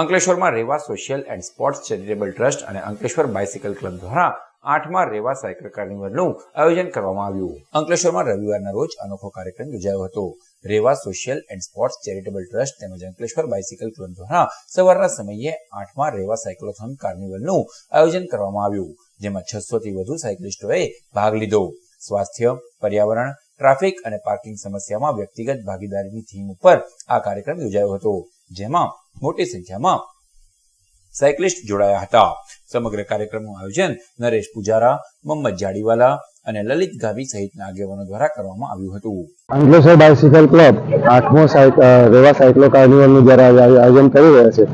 અંકલેશ્વરમાં Reva social and sports charitable trust અને Ankleshwar bicycle club દ્વારા આઠમા રેવા સાયકલ કાર્નિવલનું આયોજન કરવામાં આવ્યું. અંકલેશ્વરમાં રવિવારના રોજ અનોખો કાર્યક્રમ યોજાયો હતો. Reva social and sports charitable trust તેમજ અંકલેશ્વર બાઇસિકલ ક્લબ દ્વારા સવારના સમયે આઠમા રેવા સાયકલોથોન કાર્નિવલનું આયોજન કરવામાં આવ્યું, જેમાં છસો થી વધુ સાયકલિસ્ટોએ ભાગ લીધો. સ્વાસ્થ્ય, પર્યાવરણ ટ્રાફિક અને પાર્કિંગ સમસ્યામાં વ્યક્તિગત ભાગીદારીની થીમ ઉપર આ કાર્યક્રમ યોજાયો હતો, જેમાં મોટી સંખ્યામાં સાયકલિસ્ટ જોડાયા હતા. સમગ્ર કાર્યક્રમનું આયોજન નરેશ પુજારા, મોહમ્મદ જાડીવાલા અને લલિત ગાવી સહિતના આગેવાનો દ્વારા કરવામાં આવ્યું હતું. અંકલેશ્વર બાયસિકલ ક્લબ આઠમો રેવા સાયકલો કાર્નિવલનું જ્યારે આયોજન કરી રહ્યા છે,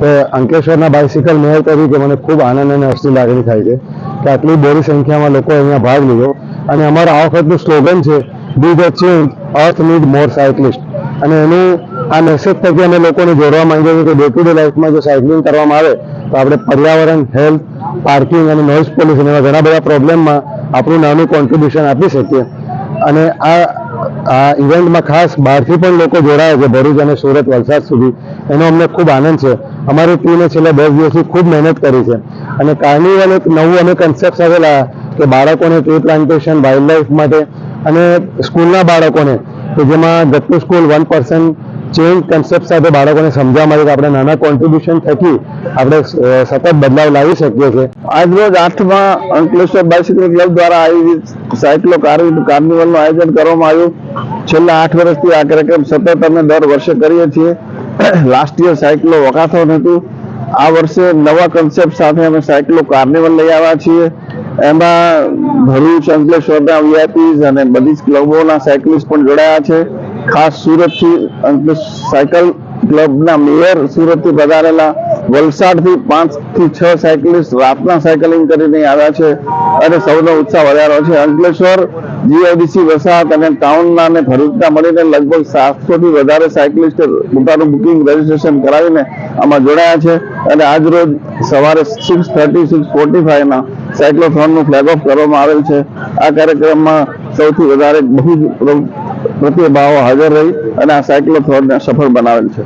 તો અંકલેશ્વરના બાયસિકલ મેયર તરીકે મને ખૂબ આનંદ અને હર્ષની લાગણી થાય છે. કે આટલી બોરી સંખ્યામાં લોકો અહીંયા ભાગ લીધો. અને અમારા આ વખતનું સ્લોગન છે be the change earth need more cyclist અને એનું આ મેસેજ થકી અમે લોકોને જોડવા માંગીએ છીએ કે ડે ટુ ડે લાઈફમાં જો સાયકલિંગ કરવામાં આવે, તો આપણે પર્યાવરણ હેલ્થ પાર્કિંગ અને નોઇઝ પોલ્યુશન એવા ઘણા બધા પ્રોબ્લેમમાં આપણું નાનું કોન્ટ્રીબ્યુશન આપી શકીએ. અને આ આ ઇવેન્ટમાં ખાસ બહારથી પણ લોકો જોડાયા છે, ભરૂચ અને સુરત વલસાડ સુધી. એનો અમને ખૂબ આનંદ છે. અમારી ટીમે છેલ્લા દસ દિવસથી ખૂબ મહેનત કરી છે. અને કાર્નિવલ એક નવું અમે કન્સેપ્ટ સાથે કે બાળકોને ટ્રી પ્લાન્ટેશન વાઇલ્ડ લાઈફ માટે અને સ્કૂલના બાળકોને, કે જેમાં Gattu school one person change concept સાથે બાળકોને સમજવા માટે આપણે નાના કોન્ટ્રીબ્યુશન થકી આપણે સતત બદલાવ લાવી શકીએ છીએ. આજરોજ આઠમાં અંકલેશ્વર બાઇસિકલ ક્લબ દ્વારા આયોજિત સાયકલો કાર્નિ- કાર્નિવલનું આયોજન કરવામાં આવ્યું. છેલ્લા આઠ વર્ષથી આ કાર્યક્રમ સતત અમે દર વર્ષે કરીએ છીએ. લાસ્ટ યર સાયકલો વોકાથોન હતું. આ વર્ષે નવા કન્સેપ્ટ સાથે અમે સાયકલો કાર્નિવલ લઈ આવ્યા છીએ. એમાં ભરૂચ અંકલેશ્વરના વીઆઈપીઝ અને બધી જ ક્લબોના સાયકલિસ્ટ પણ જોડાયા છે. ખાસ સુરતથી અંકલેશ સાયકલ ક્લબના મેયર સુરતથી પધારેલા વલસાડથી પાંચથી છ સાયકલિસ્ટ રાતના સાયકલિંગ કરીને આવ્યા છે અને સૌનો ઉત્સાહ વધારો છે. અંકલેશ્વર જીઆઈડીસી વસાહત અને ટાઉનના અને ભરૂચના મળીને લગભગ સાતસોથી વધારે સાયકલિસ્ટ પોતાનું બુકિંગ રજીસ્ટ્રેશન કરાવીને આમાં જોડાયા છે અને આજ રોજ સવારે સિક્સ થર્ટી સિક્સ ફોર્ટી ફાઈવના સાયક્લોથોનનું ફ્લેગ ઓફ કરવામાં આવેલ છે. આ કાર્યક્રમમાં સૌથી વધારે બહુ જ પ્રત્યે પ્રતિભાવો હાજર રહી અને આ સાયક્લોથોનને સફળ બનાવેલ છે.